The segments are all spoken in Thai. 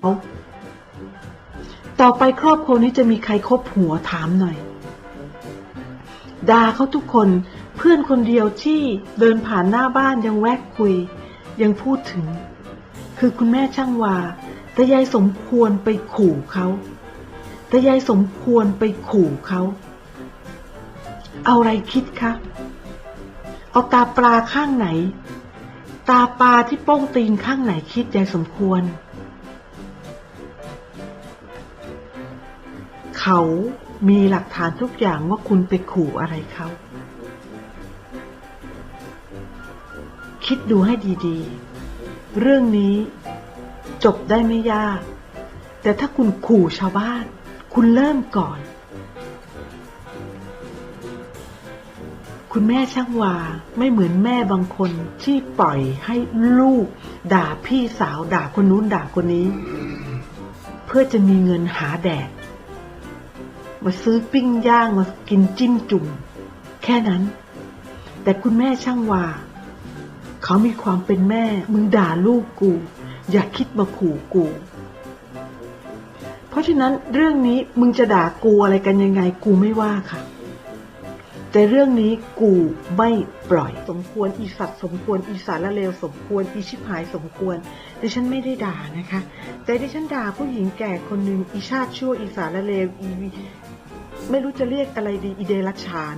เอาต่อไปครอบครัวนี้จะมีใครคบหัวถามหน่อยด่าเขาทุกคนเพื่อนคนเดียวที่เดินผ่านหน้าบ้านยังแวะคุย ยังพูดถึง คือคุณแม่ช่างวาแต่ยายสมควรไปขู่เขาแต่ยายสมควรไปขู่เขา เอาอะไรคิดคะ เอาตาปลาข้างไหน ตาปลาที่โป้งตีนข้างไหนคิดยายสมควร เขามีหลักฐานทุกอย่างว่าคุณไปขู่อะไรเขา คิดดูให้ดีๆ เรื่องนี้จบได้ไม่ยาก แต่ถ้าคุณขู่ชาวบ้าน คุณเริ่มก่อน คุณแม่ช่างวาไม่เหมือนแม่บางคนที่ปล่อยให้ลูก ด่าพี่สาวด่าคนนู้นด่าคนนี้ เพื่อจะมีเงินหาแดกมาซื้อปิ้งย่างมากินจิ้มจุ่ม แค่นั้น แต่คุณแม่ช่างวาเขามีความเป็นแม่ มึงด่าลูกกู อย่าคิดมาขู่กู เพราะฉะนั้นเรื่องนี้มึงจะด่ากูอะไรกันยังไงกูไม่ว่าค่ะ แต่เรื่องนี้กูไม่ปล่อย สมควรอีสัตว์สมควรอีสารละเลวสมควรอีชิบหายสมควรดิฉันไม่ได้ด่านะคะ แต่ดิฉันด่าผู้หญิงแก่คนหนึ่งอีชาติชั่วอีสารละเลวอีไม่รู้จะเรียกอะไรดีอีเดรัจฉาน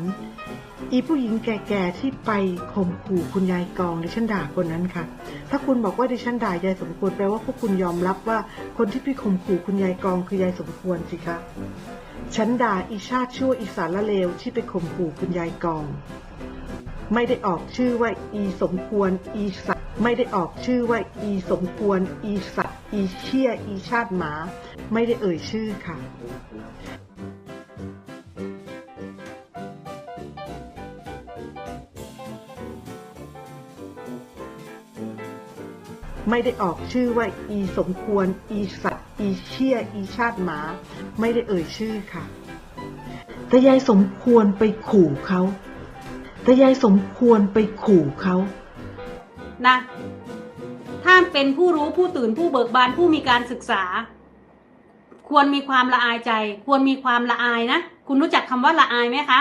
อีผู้หญิงแก่ๆที่ไปข่มขู่คุณยายกองดิฉันด่าคนนั้นค่ะ ถ้าคุณบอกว่าดิฉันด่ายายสมควรแปลว่าพวกคุณยอมรับว่าคนที่พี่ข่มขู่คุณยายกองคือยายสมควรสิคะฉันด่าอีชาติชั่วอีสารละเลวที่ไปข่มขู่คุณยายกอง ไม่ได้ออกชื่อว่าอีสมควรอีสัตว์ไม่ได้ออกชื่อว่าอีสมควร อีสัตว์อีเชี่ยอีชาติหมา ไม่ได้เอ่ยชื่อค่ะ ไม่ได้ออกชื่อว่าอีสมควร อีสัตว์ อีเชี่ย อีชาติหมา ไม่ได้เอ่ยชื่อค่ะ แต่ยายสมควรไปขู่เขาแต่ยายสมควรไปขู่เขานะถ้าเป็นผู้รู้ผู้ตื่นผู้เบิกบานผู้มีการศึกษา ควรมีความละอายใจ ควรมีความละอายนะ คุณรู้จักคำว่าละอายไหมคะ